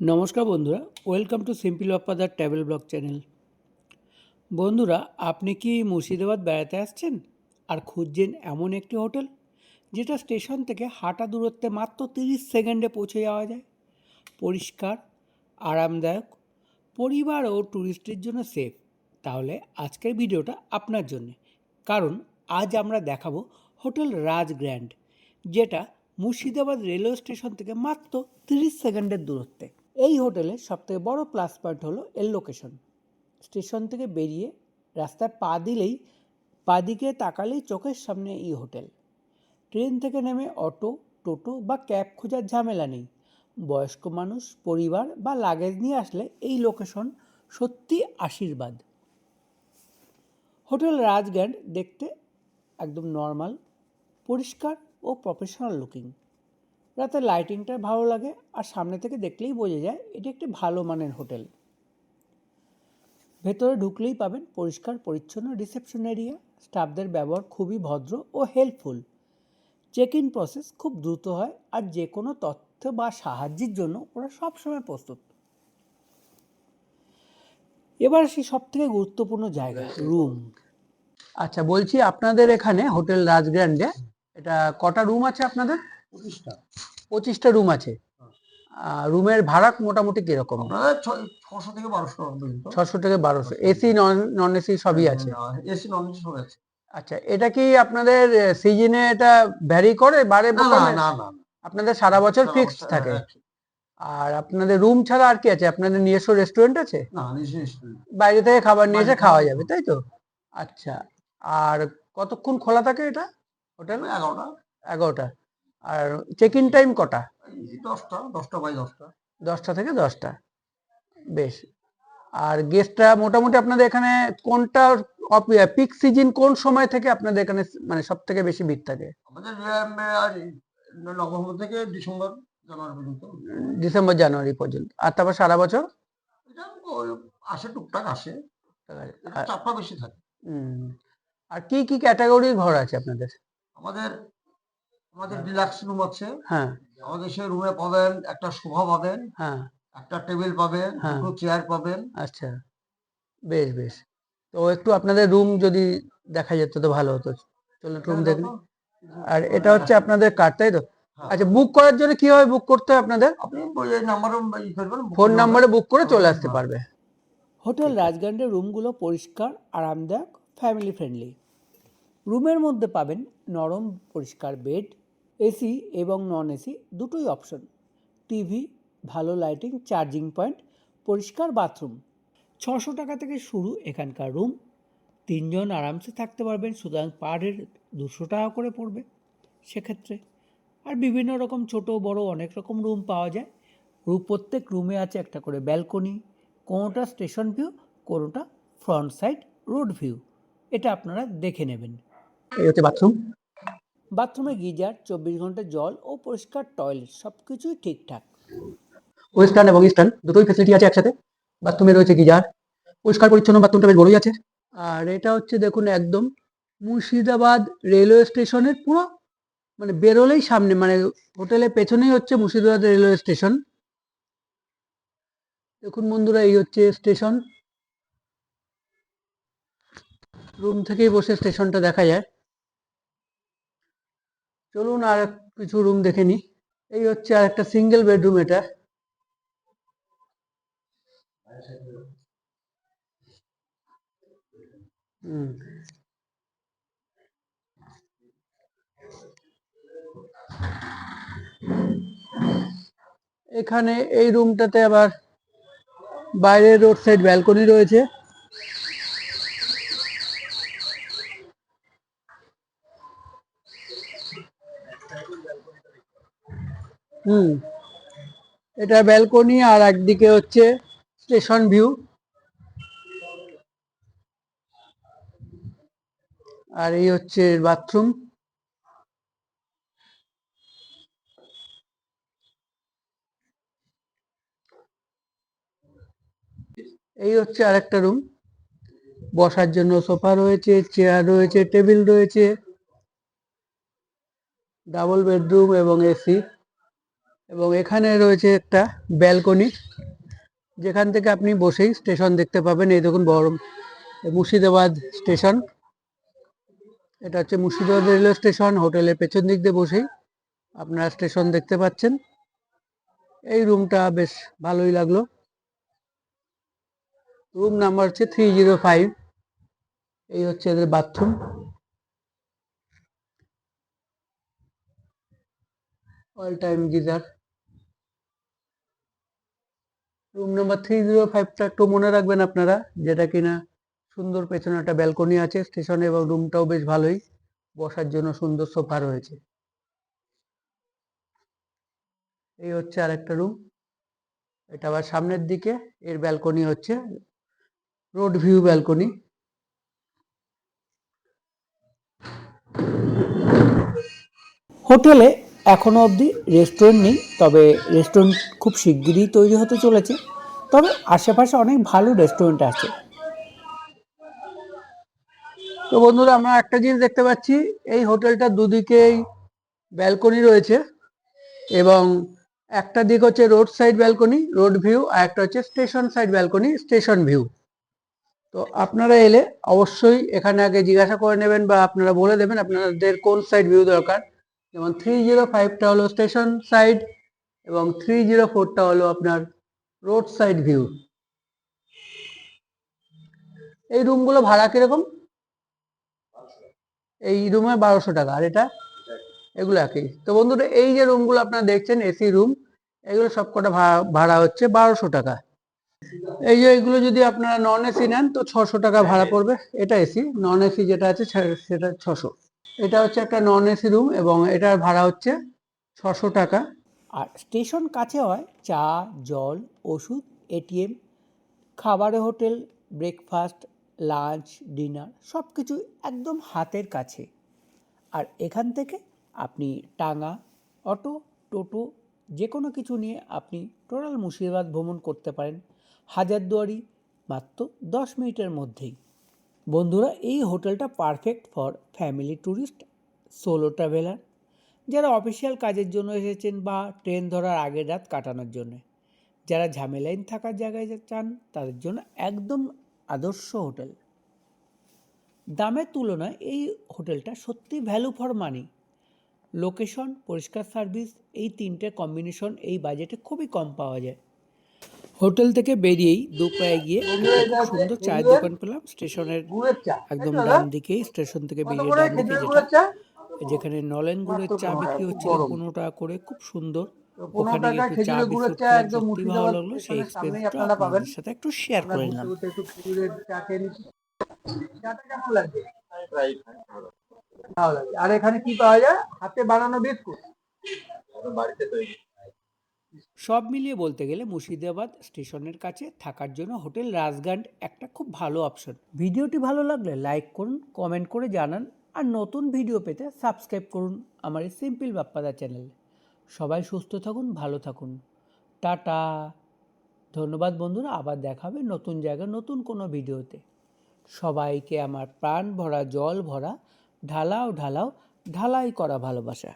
নমস্কার বন্ধুরা, welcome to simple বাপ্পাদার ট্রাভেল ব্লগ চ্যানেল। বন্ধুরা, আপনি কি মুর্শিদাবাদ বেড়াতে আসছেন? আর খুঁজছেন এমন একটি হোটেল যেটা স্টেশন থেকে হাঁটা দূরত্বে মাত্র তিরিশ সেকেন্ডে পৌঁছে যাওয়া যায়? পরিষ্কার, আরামদায়ক, পরিবার ও ট্যুরিস্টের জন্য সেফ তাহলে আজকের ভিডিওটা আপনার জন্য। কারণ আজ আমরা দেখাবো হোটেল রাজ গ্র্যান্ড, যেটা মুর্শিদাবাদ রেলওয়ে স্টেশন থেকে মাত্র তিরিশ সেকেন্ডের দূরত্বে। এই হোটেলের সবথেকে বড় প্লাস পয়েন্ট হলো এর লোকেশন স্টেশন থেকে বেরিয়ে রাস্তায় পা দিলেই, পা দিকে তাকালেই চোখের সামনে এই হোটেল। ট্রেন থেকে নেমে অটো, টোটো বা ক্যাব খোঁজার ঝামেলা নেই। বয়স্ক মানুষ, পরিবার বা লাগেজ নিয়ে আসলে এই লোকেশন সত্যি আশীর্বাদ। হোটেল রাজগ্যান্ড দেখতে একদম নর্মাল পরিষ্কার ও প্রফেশনাল লুকিং রাতে লাইটিংটা ভালো লাগে, আর সামনে থেকে দেখলেই বোঝা যায় এটি একটি ভালো মানের হোটেল। ভেতরে ঢুকলেই পাবেন পরিষ্কার, পরিচ্ছন্ন রিসেপশন এরিয়া স্টাফদের ব্যবহার খুবই ভদ্র ও হেল্পফুল চেক ইন প্রসেস খুব দ্রুত হয়, আর যে কোনো তথ্য বা সাহায্যের জন্য ওরা সবসময় প্রস্তুত। এবার আসি সব থেকে গুরুত্বপূর্ণ জায়গা রুম আচ্ছা বলছি আপনাদের এখানে হোটেল রাজগ্র্যান্ডে এটা কটা রুম আছে আপনাদের? পঁচিশটা। পঁচিশটা রুম আছে। রুমের ভাড়া মোটামুটি কীরকম? ছশো থেকে বারোশো ছশো থেকে বারোশো। এসি নন নন এসি সবই আছে? এসি নন এসি সব আছে। আচ্ছা এটা কি আপনাদের সিজনে এটা ভ্যারি করে বারে না না না না আপনাদের সারা বছর ফিক্সড থাকে। হ্যাঁ, আর আপনাদের রুম ছাড়া আর কি আছে? আপনাদের নিজস্ব রেস্টুরেন্ট আছে? না। বাইরে থেকে খাবার নিয়ে এসে খাওয়া খাওয়া যাবে তাই তো? আচ্ছা আর কতক্ষণ খোলা থাকে এটা? হোটেল এগারোটা। এগারোটা। আর চেক ইন টাইম কটা? দশটা দশটা বাই দশটা। দশটা থেকে দশটা। বেশ। আর গেস্টরা মোটামুটি আপনাদের এখানে কোনটা পিক সিজন কোন সময় থেকে আপনাদের এখানে মানে সব থেকে বেশি ভিড় থাকে? আমাদের আর নভেম্বর থেকে ডিসেম্বর জানুয়ারি পর্যন্ত। ডিসেম্বর জানুয়ারি পর্যন্ত। আর তারপর সারা বছর? আসে টুকটাক আসে। চাপটা বেশি থাকে। আর কি কি ক্যাটাগরির ঘর আছে আপনাদের? আমাদের আমাদের ডিলাক্স রুম আছে। হ্যাঁ। আমাদের সেই রুমে পাবেন একটা সোফা পাবেন হ্যাঁ। একটা টেবিল পাবেন হ্যাঁ। দুটো চেয়ার পাবেন। আচ্ছা। বেশ বেশ। তো একটু আপনাদের রুম যদি দেখা যেত তো ভালো হতো। চলুন রুম দেখুন আর এটা হচ্ছে আপনাদের কার্ড তাই তো? হ্যাঁ। আচ্ছা বুক করার জন্য কীভাবে বুক করতে হয় আপনাদের? আপনি নাম্বারে ফোন নাম্বারে বুক করে চলে আসতে। পারবে। হোটেল রাজগ্রান্ডের রুমগুলো পরিষ্কার আরামদায়ক ফ্যামিলি ফ্রেন্ডলি রুমের মধ্যে পাবেন নরম পরিষ্কার বেড এসি এবং নন এসি দুটোই অপশন টিভি ভালো লাইটিং চার্জিং পয়েন্ট পরিষ্কার বাথরুম ছশো টাকা থেকে শুরু এখানকার রুম তিনজন আরামসে থাকতে পারবেন, সুতরাং পার হেড দুশো টাকা করে পড়বে সেক্ষেত্রে। আর বিভিন্ন রকম ছোট, বড় অনেক রকম রুম পাওয়া যায়। রুম প্রত্যেক রুমে আছে একটা করে ব্যালকনি কোনোটা স্টেশন ভিউ কোনোটা ফ্রন্ট সাইড রোড ভিউ এটা আপনারা দেখে নেবেন। এই হচ্ছে বাথরুম বাথরুমে গিজার, চব্বিশ ঘণ্টা জল ও পরিষ্কার টয়লেট সব কিছুই ঠিকঠাক। ওয়েস্টার্ন এবং ইস্টার্ন, দুটোই ফেসিলিটি আছে একসাথে। বাথরুমে রয়েছে গিজার, পরিষ্কার পরিচ্ছন্ন বাথরুমটা বেশ বড়ই আছে। আর এটা হচ্ছে দেখুন একদম মুর্শিদাবাদ রেলওয়ে স্টেশনের পুরো মানে বেরোলেই সামনে মানে হোটেলের পেছনেই হচ্ছে মুর্শিদাবাদ রেলওয়ে স্টেশন। দেখুন বন্ধুরা, এই হচ্ছে স্টেশন। রুম থেকেই বসে স্টেশনটা দেখা যায়। চলুন আর কিছু রুম দেখে নিই এই হচ্ছে আর একটা সিঙ্গেল বেডরুম এটা। হুম। এখানে এই রুমটাতে আবার বাইরে রোড সাইড ব্যালকনি রয়েছে। হুম। এটা ব্যালকনি আর একদিকে হচ্ছে স্টেশন ভিউ। আর এই হচ্ছে বাথরুম। এই হচ্ছে আরেকটা রুম। বসার জন্য সোফা রয়েছে, চেয়ার রয়েছে, টেবিল রয়েছে, ডাবল বেডরুম এবং এসি। এবং এখানে রয়েছে একটা ব্যালকনি, যেখান থেকে আপনি বসেই স্টেশন দেখতে পাবেন। এই দেখুন বড় মুর্শিদাবাদ স্টেশন। এটা হচ্ছে মুর্শিদাবাদ রেলওয়ে স্টেশন, হোটেলের পেছন দিক দিয়ে বসেই আপনারা স্টেশন দেখতে পাচ্ছেন। এই রুমটা বেশ ভালোই লাগল। রুম নাম্বার হচ্ছে থ্রি জিরো ফাইভ। এই হচ্ছে এদের bathroom. All time geyser. Room number three zero ফাইভটা একটু মনে রাখবেন আপনারা, যেটা কিনা সুন্দর পেছনে একটা ব্যালকনি আছে স্টেশনে এবং রুমটাও বেশ ভালোই, বসার জন্য সুন্দর সোফা রয়েছে। এই হচ্ছে আর একটা রুম এটা আবার সামনের দিকে, এর ব্যালকনি হচ্ছে রোড ভিউ ব্যালকনি হোটেলে এখনও অবধি রেস্টুরেন্ট নেই, তবে রেস্টুরেন্ট খুব শিগগিরই তৈরি হতে চলেছে। তবে আশেপাশে অনেক ভালো রেস্টুরেন্ট আছে। তো বন্ধুরা, আমরা একটা জিনিস দেখতে পাচ্ছি, এই হোটেলটার দুদিকেই ব্যালকনি রয়েছে এবং একটা দিক হচ্ছে road side balcony road view আর একটা হচ্ছে station side balcony station view তো আপনারা এলে অবশ্যই এখানে আগে জিজ্ঞাসা করে নেবেন বা আপনারা বলে দেবেন আপনাদের কোন সাইড ভিউ দরকার। যেমন থ্রি জিরো ফাইভটা হলো স্টেশন সাইড এবং থ্রি জিরো ফোরটা হলো আপনার রোড সাইড ভিউ এই রুমগুলো ভাড়া কীরকম? এই রুমে বারোশো টাকা, আর এটা? এগুলো একই। তো বন্ধুরা, এই যে রুমগুলো আপনারা দেখছেন, এসি রুম এগুলো সবকটা ভাড়া হচ্ছে বারোশো টাকা। এই যে এগুলো যদি আপনারা নন এসি নেন, তো ছশো টাকা ভাড়া পড়বে। এটা এসি নন এসি যেটা আছে সেটা ছশো। এটা হচ্ছে একটা নন এসি রুম এবং এটার ভাড়া হচ্ছে ছশো টাকা। আর স্টেশন কাছে হয় চা, জল, ওষুধ এটিএম খাবারের হোটেল, ব্রেকফাস্ট, লাঞ্চ, ডিনার সব কিছু একদম হাতের কাছে। আর এখান থেকে আপনি টাঙ্গা, অটো, টোটো যে কোনো কিছু নিয়ে আপনি টোটাল মুর্শিদাবাদ ভ্রমণ করতে পারেন হাজারদুয়ারি মাত্র দশ মিনিটের মধ্যেই। বন্ধুরা, এই হোটেলটা perfect for family tourist solo traveller যারা অফিসিয়াল কাজের জন্য এসেছেন বা ট্রেন ধরার আগের রাত কাটানোর জন্য। যারা ঝামেলাইন থাকার জায়গায় চান, তাদের জন্য একদম আদর্শ হোটেল। দামের তুলনায় এই হোটেলটা সত্যি ভ্যালু ফর মানি লোকেশন পরিষ্কার সার্ভিস এই তিনটে কম্বিনেশন এই বাজেটে খুবই কম পাওয়া যায়। হোটেল থেকে বেরিয়েই দুপায়ে গিয়ে সুন্দর চায়ের দোকান পেলাম। স্টেশনের একদম ডান? দিকেই স্টেশন থেকে বেরিয়ে ডান দিকে যেটা যেখানে নলেন গুড়ের চা বিক্রি হচ্ছিল পনেরো টাকা করে খুব সুন্দর। ওখানে একটু চা বিস্কুট সত্যি ভালো লাগল সেই এক্সপিরিয়েন্সটা পাবেন। আপনাদের সাথে একটু শেয়ার করে নিলাম। আর এখানে কি পাওয়া যায়? হাতে বানানো বিস্কুট? বাড়িতে তৈরি। সব মিলিয়ে বলতে গেলে মুর্শিদাবাদ স্টেশনের কাছে থাকার জন্য হোটেল রাজগান্ড একটা খুব ভালো অপশন। ভিডিওটি ভালো লাগলে লাইক করুন, কমেন্ট করে জানান, আর নতুন ভিডিও পেতে সাবস্ক্রাইব করুন আমার এই সিম্পল বাপ্পাদা চ্যানেল। সবাই সুস্থ থাকুন, ভালো থাকুন। টাটা। ধন্যবাদ বন্ধুরা, আবার দেখাবে নতুন জায়গায় নতুন কোনো ভিডিওতে। সবাইকে আমার প্রাণ ভরা, জল ভরা, ঢালাও ঢালাও, ঢালাই করা ভালোবাসা।